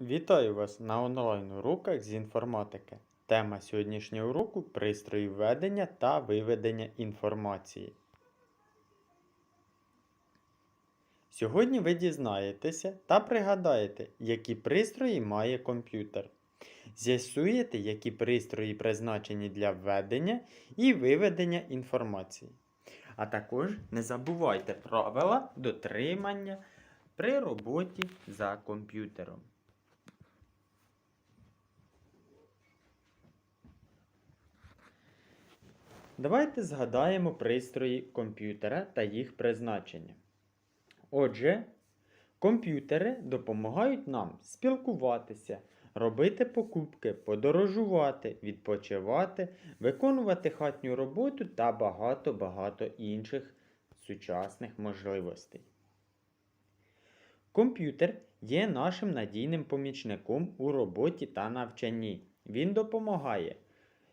Вітаю вас на онлайн-уроках з інформатики. Тема сьогоднішнього уроку пристрої введення та виведення інформації. Сьогодні ви дізнаєтеся та пригадаєте, які пристрої має комп'ютер. З'ясуєте, які пристрої призначені для введення і виведення інформації. А також не забувайте правила дотримання при роботі за комп'ютером. Давайте згадаємо пристрої комп'ютера та їх призначення. Отже, комп'ютери допомагають нам спілкуватися, робити покупки, подорожувати, відпочивати, виконувати хатню роботу та багато-багато інших сучасних можливостей. Комп'ютер є нашим надійним помічником у роботі та навчанні. Він допомагає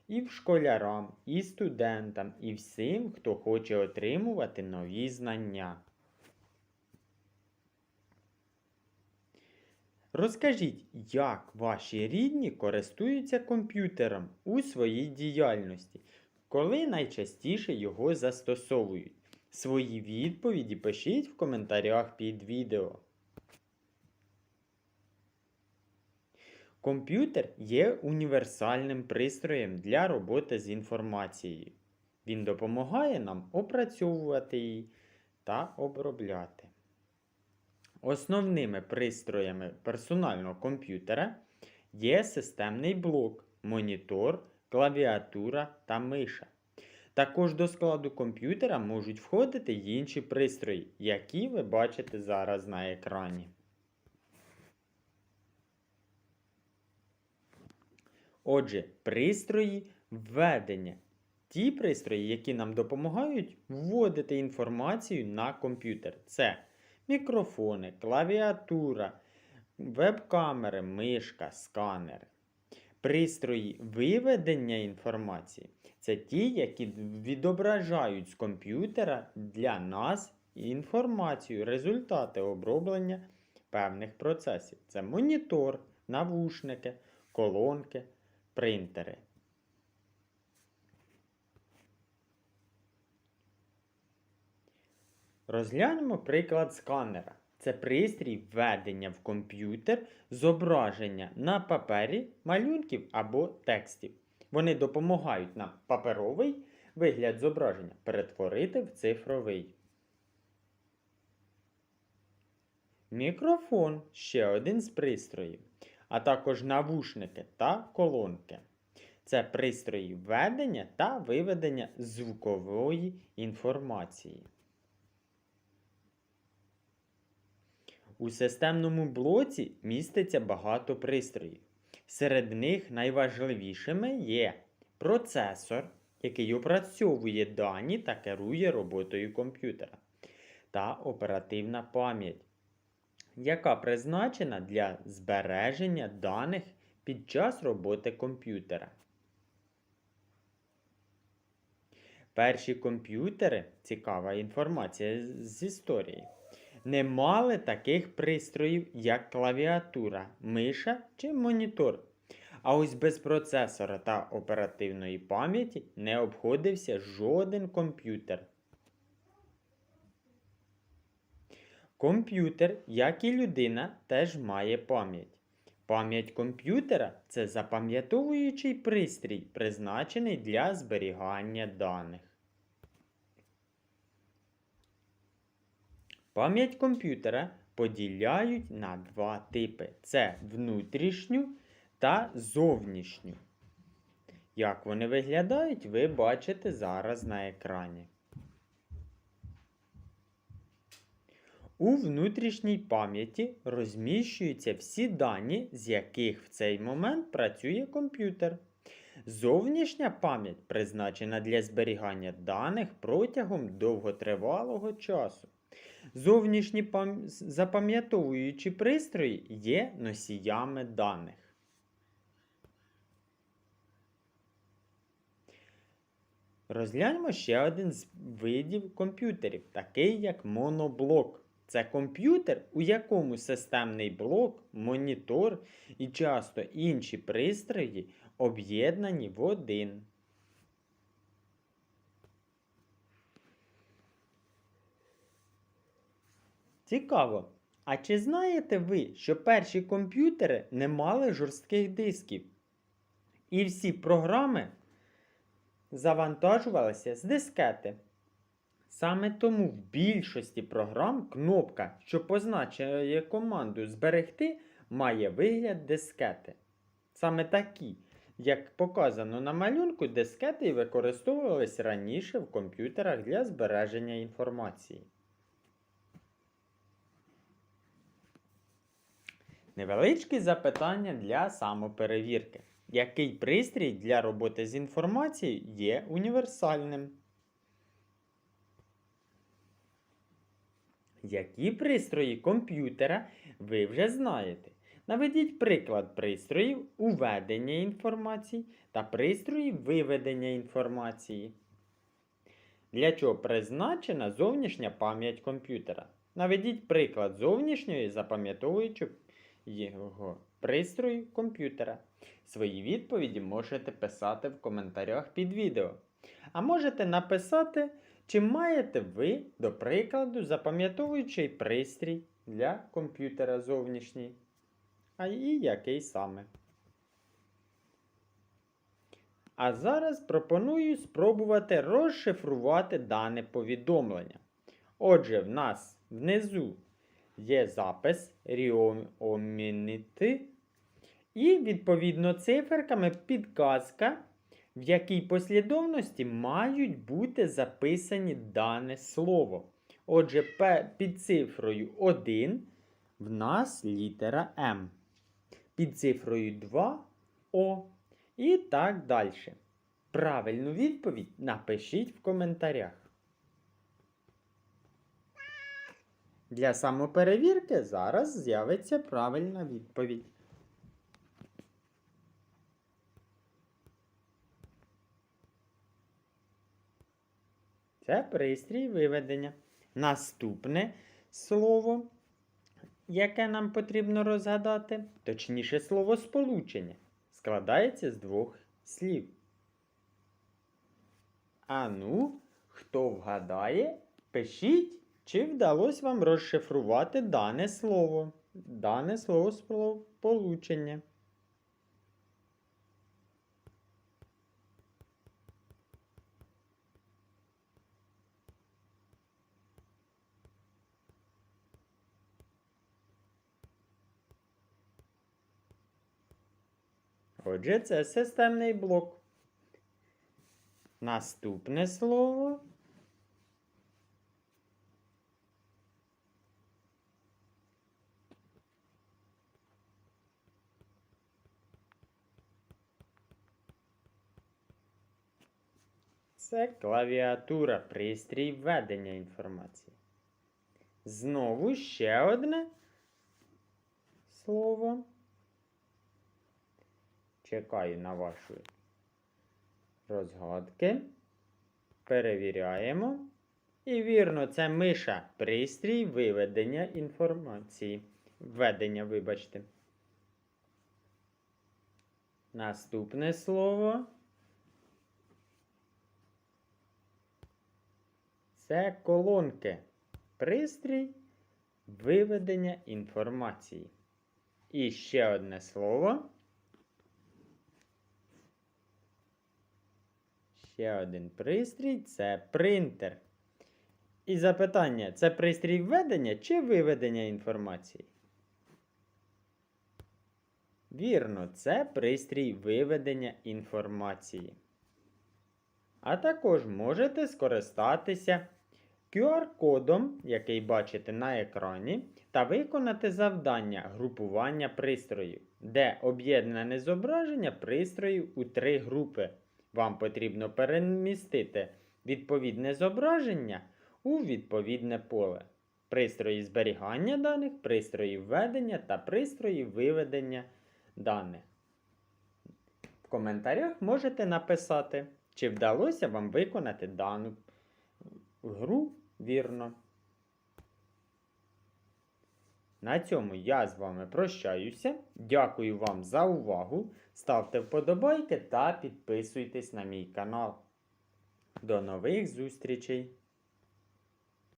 і школярам, і студентам, і всім, хто хоче отримувати нові знання. Розкажіть, як ваші рідні користуються комп'ютером у своїй діяльності, коли найчастіше його застосовують. Свої відповіді пишіть в коментарях під відео. Комп'ютер є універсальним пристроєм для роботи з інформацією. Він допомагає нам опрацьовувати її та обробляти. Основними пристроями персонального комп'ютера є системний блок, монітор, клавіатура та миша. Також до складу комп'ютера можуть входити інші пристрої, які ви бачите зараз на екрані. Отже, пристрої введення. Ті пристрої, які нам допомагають вводити інформацію на комп'ютер. Це мікрофони, клавіатура, веб-камери, мишка, сканери. Пристрої виведення інформації це ті, які відображають з комп'ютера для нас інформацію, результати оброблення певних процесів. Це монітор, навушники, колонки принтери. Розглянемо приклад сканера. Це пристрій введення в комп'ютер зображення на папері малюнків або текстів. Вони допомагають нам паперовий вигляд зображення перетворити в цифровий. Мікрофон ще один з пристроїв а також навушники та колонки. Це пристрої введення та виведення звукової інформації. У системному блоці міститься багато пристроїв. Серед них найважливішими є процесор, який опрацьовує дані та керує роботою комп'ютера, та оперативна пам'ять, яка призначена для збереження даних під час роботи комп'ютера. Перші комп'ютери, цікава інформація з історії, не мали таких пристроїв, як клавіатура, миша чи монітор. А ось без процесора та оперативної пам'яті не обходився жоден комп'ютер. Комп'ютер, як і людина, теж має пам'ять. Пам'ять комп'ютера це запам'ятовуючий пристрій, призначений для зберігання даних. Пам'ять комп'ютера поділяють на два типи: це внутрішню та зовнішню. Як вони виглядають, ви бачите зараз на екрані. У внутрішній пам'яті розміщуються всі дані, з яких в цей момент працює комп'ютер. Зовнішня пам'ять призначена для зберігання даних протягом довготривалого часу. Зовнішні пам... запам'ятовуючі пристрої є носіями даних. Розгляньмо ще один з видів комп'ютерів, такий як моноблок. Це комп'ютер, у якому системний блок, монітор і часто інші пристрої об'єднані в один. Цікаво. А чи знаєте ви, що перші комп'ютери не мали жорстких дисків? І всі програми завантажувалися з дискети. Саме тому в більшості програм кнопка, що позначає команду зберегти, має вигляд дискети. Саме такі, як показано на малюнку, дискети і використовувалися раніше в комп'ютерах для збереження інформації. Невеличкі запитання для самоперевірки. Який пристрій для роботи з інформацією є універсальним? Які пристрої комп'ютера ви вже знаєте? Наведіть приклад пристроїв уведення інформації та пристроїв виведення інформації. Для чого призначена зовнішня пам'ять комп'ютера? Наведіть приклад зовнішньої запам'ятовуючої його пристрою комп'ютера. Свої відповіді можете писати в коментарях під відео. А можете написати, чи маєте ви, до прикладу, запам'ятовуючий пристрій для комп'ютера зовнішній. А і який саме. А зараз пропоную спробувати розшифрувати дане повідомлення. Отже, в нас внизу є запис ріомініти і, відповідно, циферками підказка, в якій послідовності мають бути записані дане слово. Отже, під цифрою 1 в нас літера М. Під цифрою 2 О. І так далі. Правильну відповідь напишіть в коментарях. Для самоперевірки зараз з'явиться правильна відповідь. Це пристрій виведення. Наступне слово, яке нам потрібно розгадати, точніше слово сполучення, складається з двох слів. А ну, хто вгадає, пишіть, чи вдалося вам розшифрувати дане слово, дане слово сполучення. Отже, це системний блок. Наступне слово. Це клавіатура, пристрій введення інформації. Знову ще одне слово. Чекаю на ваші розгадки. Перевіряємо. І вірно, це миша. Пристрій виведення інформації. Введення, вибачте. Наступне слово. Це колонки. Пристрій виведення інформації. І ще одне слово. Ще один пристрій це принтер. І запитання: це пристрій введення чи виведення інформації? Вірно, це пристрій виведення інформації. А також можете скористатися QR-кодом, який бачите на екрані, та виконати завдання групування пристроїв, де об'єднане зображення пристроїв у три групи. Вам потрібно перемістити відповідне зображення у відповідне поле. Пристрої зберігання даних, пристрої введення та пристрої виведення даних. В коментарях можете написати, чи вдалося вам виконати дану гру вірно. На цьому я з вами прощаюся. Дякую вам за увагу. Ставте вподобайки та підписуйтесь на мій канал. До нових зустрічей!